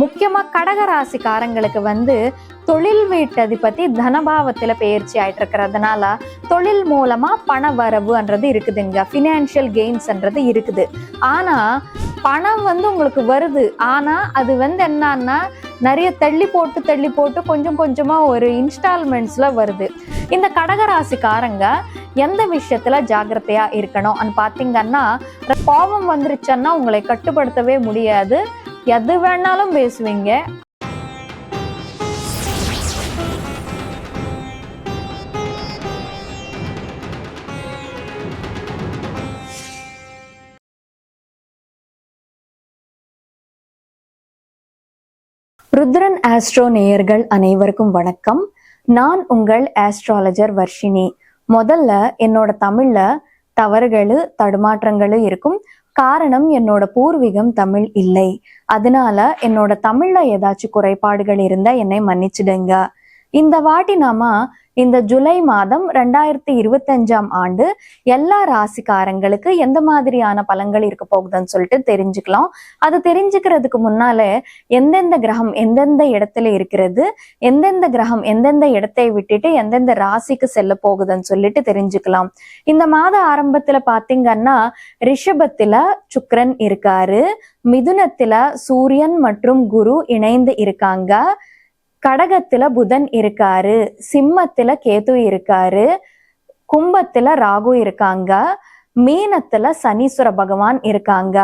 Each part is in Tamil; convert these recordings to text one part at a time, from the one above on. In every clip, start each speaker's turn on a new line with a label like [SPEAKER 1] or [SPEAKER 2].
[SPEAKER 1] முக்கியமா கடகராசிக்காரங்களுக்கு வந்து தொழில் வீட்டதிபதி தனபாவத்துல பயிற்சி ஆயிட்டு இருக்கிறதுனால தொழில் மூலமா பண வரவுன்றது இருக்குதுங்க. ஃபினான்ஷியல் கெயின்ஸ்ன்றது இருக்குது. ஆனா பணம் வந்து உங்களுக்கு வருது. ஆனா அது வந்து என்னன்னா நிறைய தள்ளி போட்டு தள்ளி போட்டு கொஞ்சம் கொஞ்சமா ஒரு இன்ஸ்டால்மெண்ட்ஸ்ல வருது. இந்த கடகராசிக்காரங்க எந்த விஷயத்துல ஜாக்கிரதையா இருக்கணும்? பார்த்தீங்கன்னா கோபம் வந்துருச்சுன்னா உங்களை கட்டுப்படுத்தவே முடியாது. எது வேணாலும் பேசுவீங்க. ருத்ரன் ஆஸ்ட்ரோ நேயர்கள் அனைவருக்கும் வணக்கம். நான் உங்கள் ஆஸ்ட்ராலஜர் வர்ஷினி. முதல்ல என்னோட தமிழ்ல தவறுகளு தடுமாற்றங்களும் இருக்கும். காரணம் என்னோட பூர்வீகம் தமிழ் இல்லை. அதனால என்னோட தமிழ்ல ஏதாச்சும் குறைபாடுகள் இருந்தா என்னை மன்னிச்சிடுங்க. இந்த வாட்டி நாம இந்த ஜூலை மாதம் ரெண்டாயிரத்தி இருபத்தஞ்சாம் ஆண்டு எல்லா ராசிக்காரங்களுக்கு எந்த மாதிரியான பலன்கள் இருக்க போகுதுன்னு சொல்லிட்டு தெரிஞ்சுக்கலாம். அது தெரிஞ்சுக்கிறதுக்கு முன்னால எந்தெந்த கிரகம் எந்தெந்த இடத்துல இருக்கிறது எந்தெந்த கிரகம் எந்தெந்த இடத்தை விட்டுட்டு எந்தெந்த ராசிக்கு செல்ல போகுதுன்னு சொல்லிட்டு தெரிஞ்சுக்கலாம். இந்த மாத ஆரம்பத்துல பாத்தீங்கன்னா ரிஷபத்துல சுக்ரன் இருக்காரு மிதுனத்துல சூரியன் மற்றும் குரு இணைந்து இருக்காங்க. கடகத்துல புதன் இருக்காரு சிம்மத்துல கேது இருக்காரு கும்பத்துல ராகு இருக்காங்க மீனத்துல சனீஸ்வர பகவான் இருக்காங்க.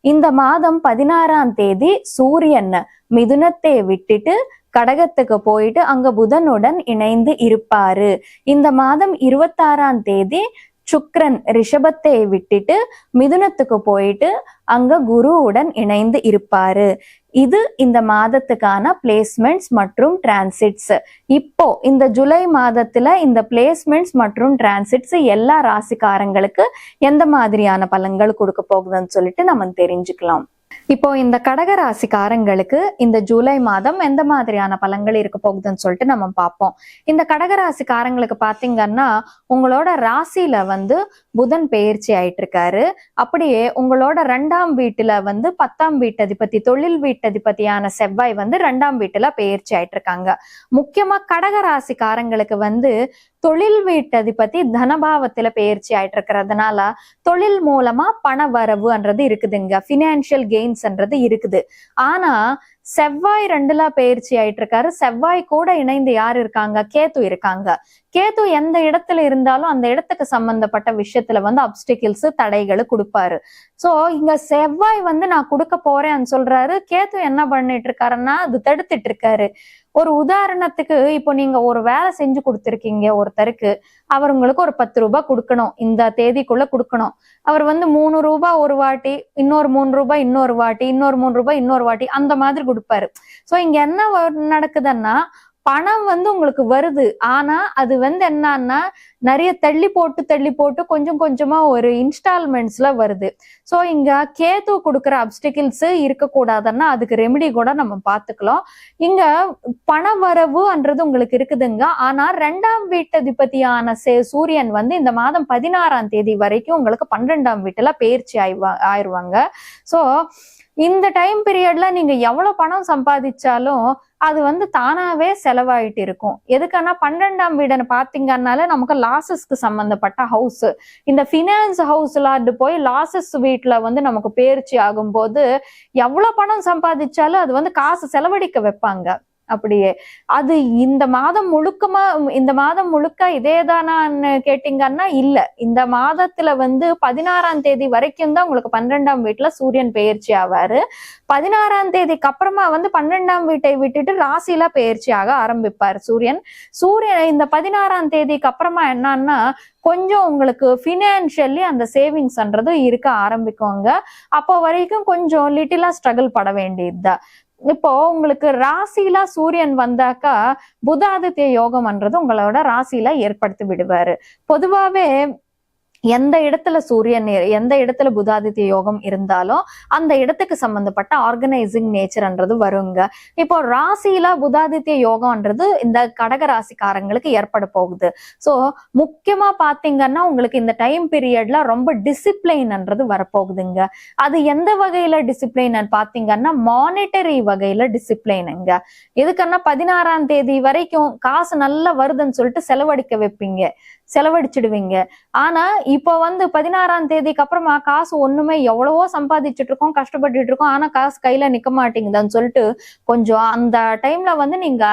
[SPEAKER 1] இந்த மாதம் பதினாறாம் தேதி சூரியன் மிதுனத்தை விட்டுட்டு கடகத்துக்கு போயிட்டு அங்க புதனுடன் இணைந்து இருப்பாரு. இந்த மாதம் இருபத்தாறாம் தேதி சுக்ரன் ரிஷபத்தை விட்டுட்டு மிதுனத்துக்கு போயிட்டு அங்க குருவுடன் இணைந்து இருப்பாரு. இது இந்த மாதத்துக்கான பிளேஸ்மெண்ட்ஸ் மற்றும் டிரான்சிட்ஸ் இப்போ இந்த ஜூலை மாதத்துல இந்த பிளேஸ்மெண்ட்ஸ் மற்றும் டிரான்சிட்ஸ் எல்லா ராசிக்காரங்களுக்கு எந்த மாதிரியான பலன்கள் கொடுக்க போகுதுன்னு சொல்லிட்டு நம்ம தெரிஞ்சுக்கலாம். இப்போ இந்த கடகராசிக்காரங்களுக்கு இந்த ஜூலை மாதம் எந்த மாதிரியான பலன்கள் இருக்க போகுதுன்னு சொல்லிட்டு நம்ம பார்ப்போம். இந்த கடகராசிக்காரங்களுக்கு பாத்தீங்கன்னா உங்களோட ராசியில வந்து புதன் பெயர்ச்சி ஆயிட்டு இருக்காரு அப்படியே உங்களோட ரெண்டாம் வீட்டுல வந்து பத்தாம் வீட்டதிபதி தொழில் வீட்டதிபதியான செவ்வாய் வந்து ரெண்டாம் வீட்டுல பெயர்ச்சி ஆயிட்டு இருக்காங்க முக்கியமா கடகராசிக்காரங்களுக்கு வந்து தொழில் வீட்டதிபதி தனபாவத்துல பெயர்ச்சி ஆயிட்டு இருக்கிறதுனால தொழில் மூலமா பண வரவுன்றது இருக்குதுங்க. பினான்சியல் கெயின்ஸ்ன்றது இருக்குது. ஆனா செவ்வாய் ரெண்டுல பயிற்சி ஆயிட்டு இருக்காரு செவ்வாய் கூட இணைந்து யார் இருக்காங்க? கேத்து இருக்காங்க. கேத்து எந்த இடத்துல இருந்தாலும் அந்த இடத்துக்கு சம்பந்தப்பட்ட விஷயத்துல வந்து அப்டிகிள்ஸ் தடைகளை கொடுப்பாரு. சோ இங்க செவ்வாய் வந்து நான் கொடுக்க போறேன்னு சொல்றாரு. கேத்து என்ன பண்ணிட்டு இருக்காருன்னா அது தடுத்துட்டு இருக்காரு ஒரு உதாரணத்துக்கு இப்போ நீங்க ஒரு வேலை செஞ்சு கொடுத்துருக்கீங்க ஒருத்தருக்கு. அவர் உங்களுக்கு ஒரு பத்து ரூபாய் கொடுக்கணும். இந்த தேதிக்குள்ள கொடுக்கணும். அவர் வந்து மூணு ரூபாய் ஒரு வாட்டி இன்னொரு மூணு ரூபாய் இன்னொரு வாட்டி இன்னொரு மூணு ரூபாய் இன்னொரு வாட்டி அந்த மாதிரி கொடுப்பாரு. சோ இங்க என்ன நடக்குதுன்னா பணம் வந்து உங்களுக்கு வருது. ஆனா அது வந்து என்னன்னா நிறைய தள்ளி போட்டு தள்ளி போட்டு கொஞ்சம் கொஞ்சமா ஒரு இன்ஸ்டால்மெண்ட்ஸ்ல வருது. ஸோ இங்க கேது கொடுக்குற அப்டிகிள்ஸ் இருக்கக்கூடாதுன்னா அதுக்கு ரெமெடி கூட நம்ம பார்த்துக்கலாம். இங்க பண வரவுன்றது உங்களுக்கு இருக்குதுங்க. ஆனா ரெண்டாம் வீட்டதிபதியான சே சூரியன் வந்து இந்த மாதம் பதினாறாம் தேதி வரைக்கும் உங்களுக்கு பன்னிரெண்டாம் வீட்டுல பயிற்சி ஆயிவா ஆயிடுவாங்க ஸோ இந்த டைம் பீரியட்ல நீங்க எவ்வளவு பணம் சம்பாதிச்சாலும் அது வந்து தானாவே செலவாயிட்டு இருக்கும். எதுக்கான பன்னெண்டாம் வீடுன்னு பாத்தீங்கன்னால நமக்கு லாசஸ்க்கு சம்பந்தப்பட்ட ஹவுஸ் இந்த ஃபினான்ஸ் ஹவுஸ்ல அது போய் லாசஸ் வீட்டுல வந்து நமக்கு பேர்ச்சி ஆகும்போது எவ்வளவு பணம் சம்பாதிச்சாலும் அது வந்து காசு செலவழிக்க வைப்பாங்க. அப்படியே. அது இந்த மாதம் முழுக்கமா இந்த மாதம் முழுக்க இதேதானான்னு கேட்டீங்கன்னா இல்ல. இந்த மாதத்துல வந்து பதினாறாம் தேதி வரைக்கும் தான் உங்களுக்கு பன்னிரெண்டாம் வீட்டுல சூரியன் பெயர்ச்சி ஆவாரு. பதினாறாம் தேதிக்கு அப்புறமா வந்து பன்னெண்டாம் வீட்டை விட்டுட்டு ராசியில பெயர்ச்சி ஆக ஆரம்பிப்பார் சூரியன். சூரியன் இந்த பதினாறாம் தேதிக்கு அப்புறமா என்னன்னா கொஞ்சம் உங்களுக்கு ஃபினான்ஷியலி அந்த சேவிங்ஸ்ன்றது இருக்க ஆரம்பிக்குவாங்க அப்போ வரைக்கும் கொஞ்சம் லிட்டிலா ஸ்ட்ரகிள் பட வேண்டியதுதான். இப்போ உங்களுக்கு ராசியில சூரியன் வந்தாக்கா புதாதித்ய யோகம்ன்றது உங்களோட ராசியில ஏற்படுத்தி விடுவாரு. பொதுவாவே எந்த இடத்துல சூரியன் எந்த இடத்துல புதாதித்ய யோகம் இருந்தாலும் அந்த இடத்துக்கு சம்பந்தப்பட்ட ஆர்கனைசிங் நேச்சர்ன்றது வருங்க. இப்போ ராசியில புதாதித்ய யோகம்ன்றது இந்த கடக ராசிக்காரங்களுக்கு ஏற்பட போகுது. ஸோ முக்கியமா பாத்தீங்கன்னா உங்களுக்கு இந்த டைம் பீரியட்ல ரொம்ப டிசிப்ளைன்ன்றது வரப்போகுதுங்க. அது எந்த வகையில டிசிப்ளைன் பாத்தீங்கன்னா மானிட்டரி வகையில டிசிப்ளைனுங்க எதுக்குன்னா பதினாறாம் தேதி வரைக்கும் காசு நல்லா வருதுன்னு சொல்லிட்டு செலவழிக்க வைப்பீங்க. செலவழிச்சிடுவீங்க. ஆனா இப்போ வந்து பதினாறாம் தேதிக்கு அப்புறமா காசு ஒண்ணுமே எவ்வளவோ சம்பாதிச்சுட்டு இருக்கோம் கஷ்டப்பட்டுட்டு இருக்கோம். ஆனா காசு கையில நிக்க மாட்டேங்குதுன்னு சொல்லிட்டு கொஞ்சம் அந்த டைம்ல வந்து நீங்க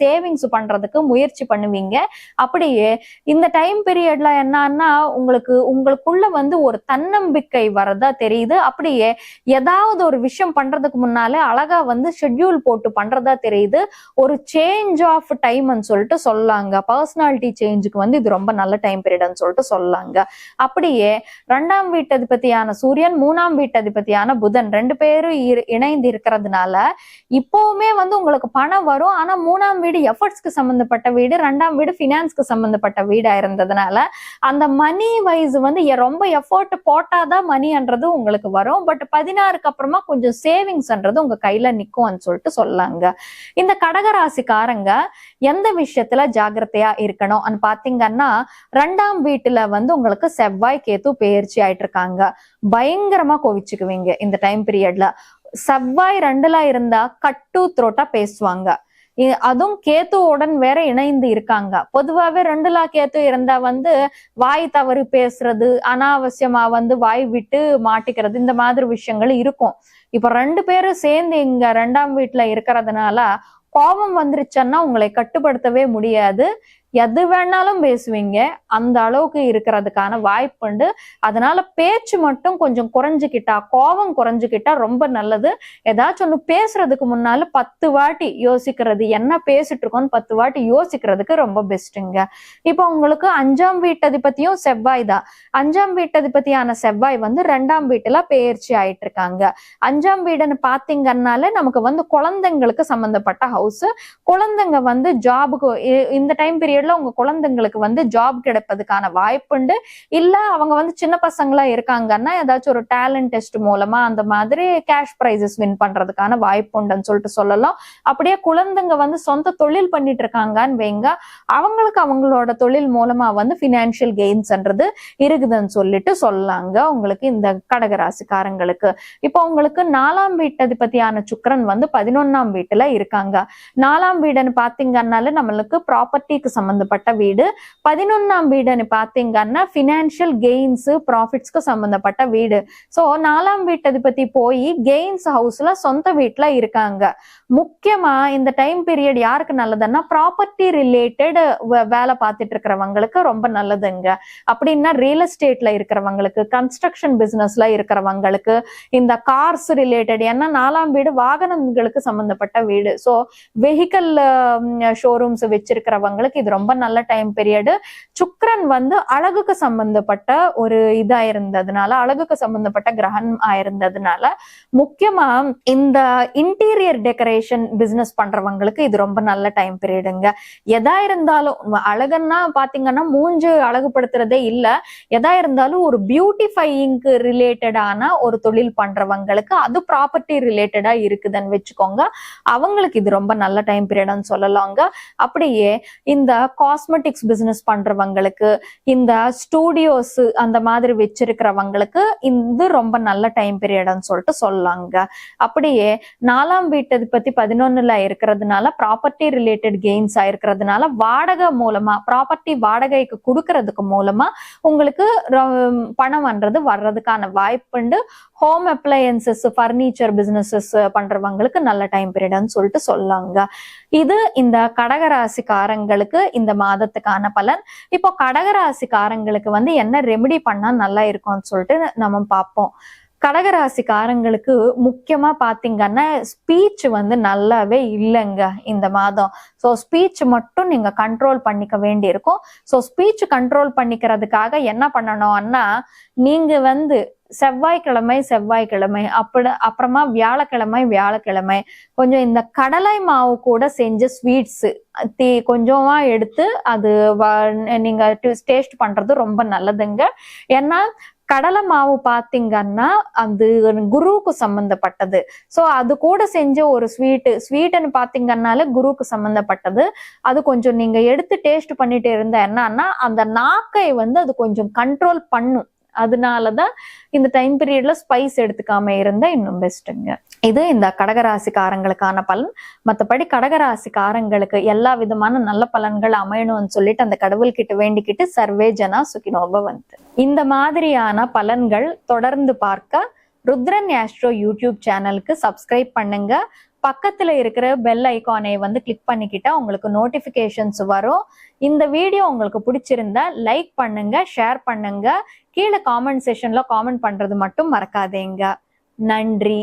[SPEAKER 1] சேவிங்ஸ் பண்றதுக்கு முயற்சி பண்ணுவீங்க. அப்படியே இந்த டைம் பீரியட்ல என்னன்னா உங்களுக்கு உங்களுக்குள்ள வந்து ஒரு தன்னம்பிக்கை வரதா தெரியுது. அப்படியே ஏதாவது ஒரு விஷயம் பண்றதுக்கு முன்னாலே அழகா வந்து ஷெட்யூல் போட்டு பண்றதா தெரியுது. ஒரு சேஞ்ச் ஆஃப் டைம்னு சொல்லிட்டு சொல்லாங்க. பர்சனாலிட்டி சேஞ்சுக்கு வந்து இது ரொம்ப நல்ல டைம் பீரியட்னு சொல்லிட்டு சொல்லாங்க. அப்படியே ரெண்டாம் வீட்டதிபதியான சூரியன் மூணாம் வீட்டதிபதியான புதன் ரெண்டு பேரும் இணைந்து இருக்கிறதுனால இப்போவுமே வந்து உங்களுக்கு பணம் வரும். ஆனா மூணாம் வீடு எஃபர்ட்ஸ்க்கு சம்பந்தப்பட்ட வீடு ரெண்டாம் வீடு ஃபினான்ஸ்க்கு சம்பந்தப்பட்ட வீடா இருந்ததுனால அந்த மணி வைஸ் வந்து ரொம்ப எஃபோர்ட் போட்டாதான் மணின்றது உங்களுக்கு வரும். பட் பதினாறுக்கு அப்புறமா கொஞ்சம் சேவிங்ஸ்ன்றது உங்க கையில நிக்கும்னு சொல்லிட்டு சொல்லாங்க. இந்த கடகராசிக்காரங்க எந்த விஷயத்துல ஜாகிரதையா இருக்கணும்? பாத்தீங்கன்னா ரெண்டாம் வீட்டுல வந்து உங்களுக்கு செவ்வாய் கேத்து பெயர்ச்சி ஆயிட்டு இருக்காங்க பயங்கரமா கோவிச்சுக்குவீங்க இந்த டைம் பீரியட்ல செவ்வாய் ரெண்டுல இருந்தா கட்டு த்ரோட்டா பேசுவாங்க. அதுவும் அதுவும் கேத்துவுடன் வேற இணைந்து இருக்காங்க. பொதுவாவே ரெண்டுலா கேத்து இருந்தா வந்து வாய் தவறு பேசுறது அனாவசியமா வந்து வாய் விட்டு மாட்டிக்கிறது இந்த மாதிரி விஷயங்கள் இருக்கும். இப்ப ரெண்டு பேரும் சேர்ந்து இங்க ரெண்டாம் வீட்டுல இருக்கிறதுனால கோபம் வந்துருச்சுன்னா உங்களை கட்டுப்படுத்தவே முடியாது. எது வேணாலும் பேசுவீங்க. அந்த அளவுக்கு இருக்கிறதுக்கான வாய்ப்புண்டு அதனால பேச்சு மட்டும் கொஞ்சம் குறைஞ்சுக்கிட்டா கோபம் குறைஞ்சுக்கிட்டா ரொம்ப நல்லது. ஏதாச்சும் ஒண்ணு பேசுறதுக்கு முன்னால பத்து வாட்டி யோசிக்கிறது என்ன பேசிட்டு இருக்கோம்னு பத்து வாட்டி யோசிக்கிறதுக்கு ரொம்ப பெஸ்ட்டுங்க. இப்போ உங்களுக்கு அஞ்சாம் வீட்டதிபதியும் செவ்வாய் தான். அஞ்சாம் வீட்டதிபதியான செவ்வாய் வந்து ரெண்டாம் வீட்டுல பெயர்ச்சி ஆயிட்டு இருக்காங்க. அஞ்சாம் வீடுன்னு பாத்தீங்கன்னால நமக்கு வந்து குழந்தைங்களுக்கு சம்பந்தப்பட்ட ஹவுஸ் குழந்தைங்க வந்து ஜாபுக்கு இந்த டைம் பீரியட்ல உங்க குழந்தைங்களுக்கு வந்து ஜாப் கிடைப்பதுக்கான வாய்ப்புண்டு. இல்ல அவங்க வந்து சின்ன பசங்களா இருக்காங்கன்னா ஏதாச்சும் ஒரு டேலண்ட் டெஸ்ட் மூலமா அந்த மாதிரி கேஷ் ப்ரைசஸ் வின் பண்றதுக்கான வாய்ப்புண்டுன்னு சொல்லிட்டு சொல்லலாம். அப்படியே குழந்தைங்க வந்து சொந்த தொழில் பண்ணிட்டு இருக்காங்கன்னு வைங்க. அவங்களுக்கு அவங்களோட தொழில் மூலமா வந்து பினான்சியல் கெயின்ஸ்ன்றது இருக்குதுன்னு சொல்லிட்டு சொல்லாங்க. உங்களுக்கு இந்த கடகராசிக்காரங்களுக்கு. இப்போ உங்களுக்கு நாலாம் வீட்டதிபதியான சுக்கரன் வந்து பதினொன்னாம் வீட்டுல இருக்காங்க. நாலாம் வீடுன்னு பாத்தீங்கன்னாலே நம்மளுக்கு ப்ராப்பர்ட்டிக்கு சம்பந்தப்பட்ட வீடு. பதினொன்னாம் வீடுன்னு பாத்தீங்கன்னா பினான்சியல் கெயின்ஸ் ப்ராஃபிட்ஸ்க்கு சம்பந்தப்பட்ட வீடு. சோ நாலாம் வீட்டதிபதி போய் கெயின்ஸ் ஹவுஸ்ல சொந்த வீட்டுல இருக்காங்க. முக்கியமா இந்த டைம் பீரியட் யாருக்கு நல்லதுன்னா ப்ராப்பர்ட்டி ரிலேட்டட் வேலை பார்த்துட்டு இருக்கிறவங்களுக்கு ரொம்ப நல்லதுங்க. அப்படின்னா ரியல் எஸ்டேட்ல இருக்கிறவங்களுக்கு கன்ஸ்ட்ரக்ஷன் பிசினஸ்ல இருக்கிறவங்களுக்கு இந்த கார்ஸ் ரிலேட்டட் ஏன்னா நாலாம் வீடு வாகனங்களுக்கு சம்பந்தப்பட்ட வீடு. ஸோ வெஹிக்கல் ஷோரூம்ஸ் வச்சிருக்கிறவங்களுக்கு இது ரொம்ப ரொம்ப நல்ல டைம் பீரியடு சுக்ரன் வந்து அழகுக்கு சம்பந்தப்பட்ட ஒரு இதா இருந்ததுனால அழகுக்கு சம்பந்தப்பட்ட கிரகணம் ஆயிருந்ததுனால முக்கியமா இந்த இன்டீரியர் டெக்கரேஷன் பிசினஸ் பண்றவங்களுக்கு இது ரொம்ப நல்ல டைம் பீரியடுங்க எதா இருந்தாலும் அழகுன்னா பாத்தீங்கன்னா மூஞ்சு அழகுபடுத்துறதே இல்ல. எதா இருந்தாலும் ஒரு பியூட்டிஃபையிங்க்கு ரிலேட்டடான ஒரு தொழில் பண்றவங்களுக்கு அது ப்ராப்பர்ட்டி ரிலேட்டடா இருக்குதுன்னு வச்சுக்கோங்க. அவங்களுக்கு இது ரொம்ப நல்ல டைம் பீரியட்னு சொல்லலாங்க. அப்படியே இந்த காஸ்மெட்டிக்ஸ் பிசினஸ் பண்றவங்களுக்கு இந்த ஸ்டூடியோஸ் அந்த மாதிரி வச்சிருக்கிறவங்களுக்கு இது ரொம்ப நல்ல டைம் பீரியட்னு சொல்லிட்டு சொல்லாங்க. அப்படியே நாலாம் வீட்டது பத்தி பதினொன்னுல இருக்கிறதுனால ப்ராப்பர்ட்டி ரிலேட்டட் கெயின்ஸ் ஆயிருக்கிறதுனால வாடகை மூலமா ப்ராப்பர்ட்டி வாடகைக்கு கொடுக்கறதுக்கு மூலமா உங்களுக்கு பணம் வர்றது வர்றதுக்கான வாய்ப்புண்டு ஹோம் அப்ளையன்சஸ் ஃபர்னிச்சர் பிசினஸஸ் பண்றவங்களுக்கு நல்ல டைம் பீரியட்னு சொல்லிட்டு சொல்லாங்க. இது இந்த கடகராசிக்காரங்களுக்கு இந்த மாதத்துக்கான பலன். இப்போ கடகராசிக்காரங்களுக்கு வந்து என்ன ரெமெடி பண்ணா நல்லா இருக்கும்னு சொல்லிட்டு நம்ம பார்ப்போம். கடகராசிக்காரங்களுக்கு முக்கியமா பாத்தீங்கன்னா ஸ்பீச் வந்து நல்லாவே இல்லைங்க இந்த மாதம். ஸோ ஸ்பீச் மட்டும் நீங்க கண்ட்ரோல் பண்ணிக்க வேண்டியிருக்கும். ஸோ ஸ்பீச் கண்ட்ரோல் பண்ணிக்கிறதுக்காக என்ன பண்ணணும்னா நீங்க வந்து செவ்வாய்க்கிழமை செவ்வாய்க்கிழமை அப்படி அப்புறமா வியாழக்கிழமை வியாழக்கிழமை. கொஞ்சம் இந்த கடலை மாவு கூட செஞ்ச ஸ்வீட்ஸு தீ கொஞ்சமா எடுத்து அது வ- நீங்க டேஸ்ட் பண்றது ரொம்ப நல்லதுங்க. ஏன்னா கடலை மாவு பார்த்தீங்கன்னா அது குருவுக்கு சம்மந்தப்பட்டது ஸோ அது கூட செஞ்ச ஒரு ஸ்வீட்டு ஸ்வீட்டுன்னு பாத்தீங்கன்னாலே குருவுக்கு சம்மந்தப்பட்டது அது கொஞ்சம் நீங்கள் எடுத்து டேஸ்ட் பண்ணிட்டு இருந்தால் என்னன்னா அந்த நாக்கை வந்து அது கொஞ்சம் கண்ட்ரோல் பண்ணும். அதனாலதான் இந்த டைம் பீரியட்ல ஸ்பைஸ் எடுத்துக்காம இருந்தா இன்னும் பெஸ்ட்டுங்க இது இந்த கடகராசிக்காரங்களுக்கான பலன். மத்தபடி கடகராசிக்காரங்களுக்கு எல்லா விதமான நல்ல பலன்கள் அமையணும்னு சொல்லிட்டு அந்த கடவுள்கிட்ட வேண்டிக்கிட்டு சர்வே ஜனா சுகினோப வந்து இந்த மாதிரியான பலன்கள் தொடர்ந்து பார்க்க ருத்ரன் ஆஸ்ட்ரோ யூடியூப் சேனலுக்கு சப்ஸ்கிரைப் பண்ணுங்க. பக்கத்துல இருக்கிற பெல் ஐக்கானை வந்து கிளிக் பண்ணிக்கிட்டா உங்களுக்கு நோட்டிபிகேஷன்ஸ் வரும். இந்த வீடியோ உங்களுக்கு பிடிச்சிருந்தா லைக் பண்ணுங்க ஷேர் பண்ணுங்க. கீழே காமெண்ட் செஷன்ல காமெண்ட் பண்றது மட்டும் மறக்காதீங்க. நன்றி.